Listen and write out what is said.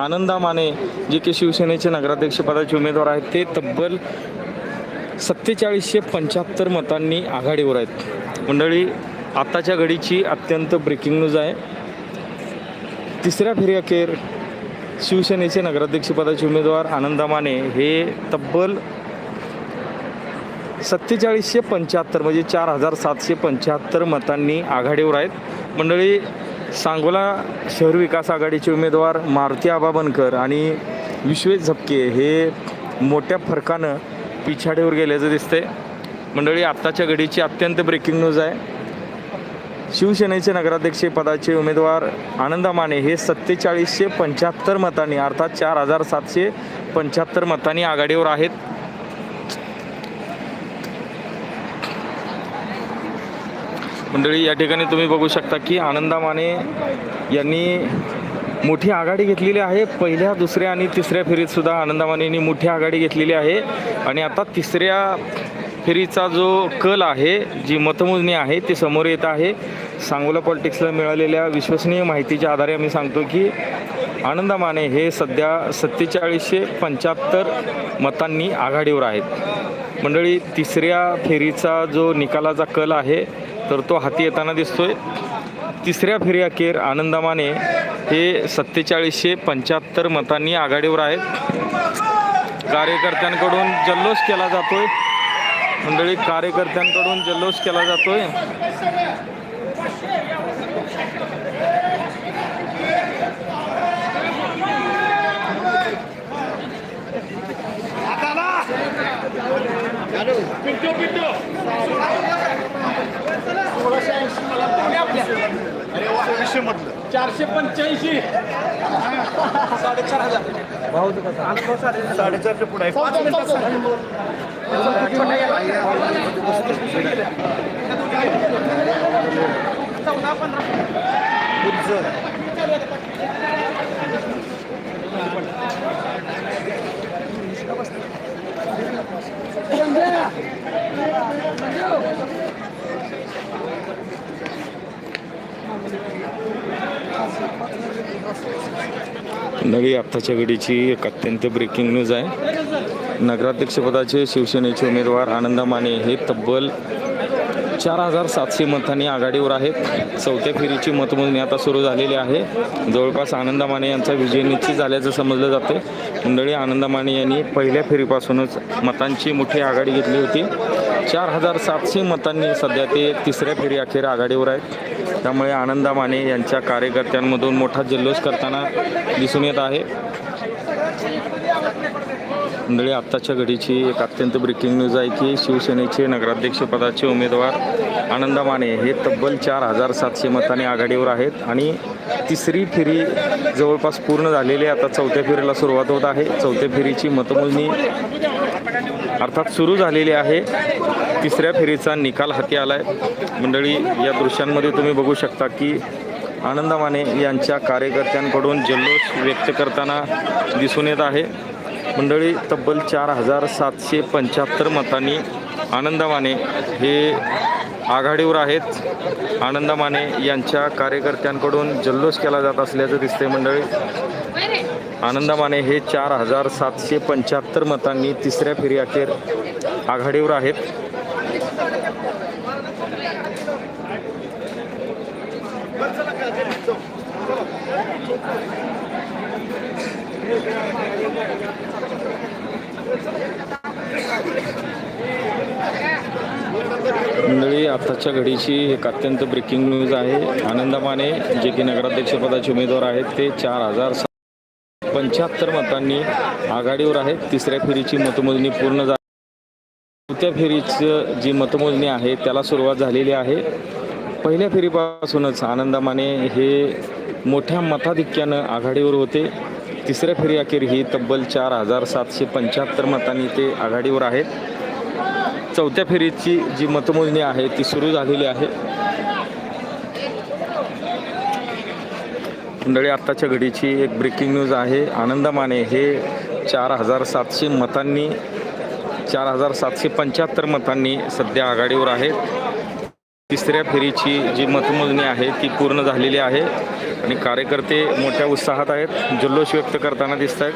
आनंदा माने जे की शिवसेनेचे नगराध्यक्षपदाचे उमेदवार आहेत ते तब्बल सत्तेचाळीसशे पंच्याहत्तर मतांनी आघाडीवर आहेत. मंडळी आत्ताच्या घडीची अत्यंत ब्रेकिंग न्यूज आहे. तिसऱ्या फेरीअखेर शिवसेनेचे नगराध्यक्षपदाचे उमेदवार आनंदा माने हे तब्बल सत्तेचाळीसशे पंच्याहत्तर म्हणजे चार हजार सातशे पंच्याहत्तर मतांनी आघाडीवर आहेत. मंडळी सांगोला शहर विकास आघाडीचे उमेदवार मारुती आबा बनकर आणि विश्वेश झपके हे मोठ्या फरकानं पिछाडीवर गेल्याचं दिसतंय. मंडळी आत्ताच्या घडीची अत्यंत ब्रेकिंग न्यूज आहे. शिवसेनेचे नगराध्यक्ष पदाचे उमेदवार आनंदा माने हे सत्तेचाळीसशे पंच्याहत्तर मतांनी अर्थात चार हजार सातशे पंच्याहत्तर मतांनी आघाडीवर आहेत. मंडळी या ठिकाणी तुम्ही बघू शकता की आनंदा माने यांनी मोठी आघाडी घेतलेली आहे. पहिल्या दुसऱ्या आणि तिसऱ्या फेरीत सुद्धा आनंदा माने यांनी मोठी आघाडी घेतलेली आहे. आणि आता तिसऱ्या फेरीचा जो कल आहे जी मतमोजणी आहे ती समोर येत आहे. सांगोला पॉलिटिक्सला मिळालेल्या विश्वसनीय माहितीच्या आधारे आम्ही सांगतो की आनंदा माने हे सध्या सत्तेचाळीसशे पंच्याहत्तर मतांनी आघाडीवर आहेत. मंडळी तिसऱ्या फेरीचा जो निकालाचा कल आहे तर तो हाती येताना दिसतोय. तिसऱ्या फेरी अखेर आनंदा माने हे सत्तेचाळीसशे पंच्याहत्तर मतांनी आघाडीवर आहेत. कार्यकर्त्यांकडून जल्लोष केला जातोय. मंडळी कार्यकर्त्यांकडून जल्लोष केला जातोय. चारशे पंच्याऐंशी. साडेचार हजार. साडेचारच्या पुढे आहे. पाच चौदा पंधरा. नळी आत्ताच्या घडीची एक अत्यंत ब्रेकिंग न्यूज आहे. नगराध्यक्षपदाचे शिवसेनेचे उमेदवार आनंदा माने हे तब्बल चार हजार सातशे मतांनी आघाडीवर आहेत. चौथ्या फेरीची मतमोजणी आता सुरू झालेली आहे. जवळपास आनंदा माने यांचा विजय निश्चित झाल्याचं समजलं जाते मंडळी आनंदा माने यांनी पहिल्या फेरीपासूनच मतांची मोठी आघाडी घेतली होती. चार हजार सातशे मतांनी सध्या ते तिसऱ्या फेरी अखेर आघाडीवर आहेत. त्यामुळे आनंदा माने यांच्या कार्यकर्त्यांमधून मोठा जल्लोष करताना दिसून येत आहे. मंडळी आत्ताच्या घडीची एक अत्यंत ब्रेकिंग न्यूज आहे की शिवसेनेचे नगराध्यक्षपदाचे उमेदवार आनंदा माने हे तब्बल चार हजार सातशे मतांनी आघाडीवर आहेत आणि तिसरी फेरी जवळपास पूर्ण झालेली आहे. आता चौथ्या फेरीला सुरुवात होत आहे. चौथ्या फेरीची मतमोजणी अर्थात सुरू झालेली आहे. तिसऱ्या फेरीचा निकाल हाती आला आहे मंडळी या दृश्यांमध्ये तुम्ही बघू शकता की आनंदमाने यांच्या कार्यकर्त्यांकडून जल्लोष व्यक्त करताना दिसून येत आहे. मंडळी तब्बल चार हजार सातशे पंच्याहत्तर मतांनी आनंदमाने हे आघाडीवर आहेत. आनंदमाने यांच्या कार्यकर्त्यांकडून जल्लोष केला जात असल्याचं दिसतंय मंडळी. आनंदा माने हे चार हजार सातशे पंच्याहत्तर मतांनी तिसऱ्या फेरी अखेर आघाडीवर आहेत. मंडळी आताच्या घडीची एक अत्यंत ब्रेकिंग न्यूज आहे. आनंद माने जे की नगराध्यक्षपदाचे उमेदवार आहेत ते चार हजार पंच्याहत्तर मतांनी आघाडीवर आहेत. तिसऱ्या फेरीची मतमोजणी पूर्ण झाली चौथ्या फेरीचं जी मतमोजणी आहे त्याला सुरुवात झालेली आहे. पहिल्या फेरीपासूनच आनंदमाने हे मोठ्या मताधिक्यानं आघाडीवर होते. तिसऱ्या फेरी अखेर ही तब्बल चार हजार सातशे पंच्याहत्तर मतांनी ते आघाडीवर आहेत. चौथ्या फेरीची जी मतमोजणी आहे ती सुरू झालेली आहे. मंडळी आत्ताच्या घडीची एक ब्रेकिंग न्यूज आहे. आनंद माने हे चार हजार सातशे मतांनी चार हजार सातशे पंच्याहत्तर मतांनी सध्या आघाडीवर आहेत. तिसऱ्या फेरीची जी मतमोजणी आहे ती पूर्ण झालेली आहे आणि कार्यकर्ते मोठ्या उत्साहात आहेत. जल्लोष व्यक्त करताना दिसत आहेत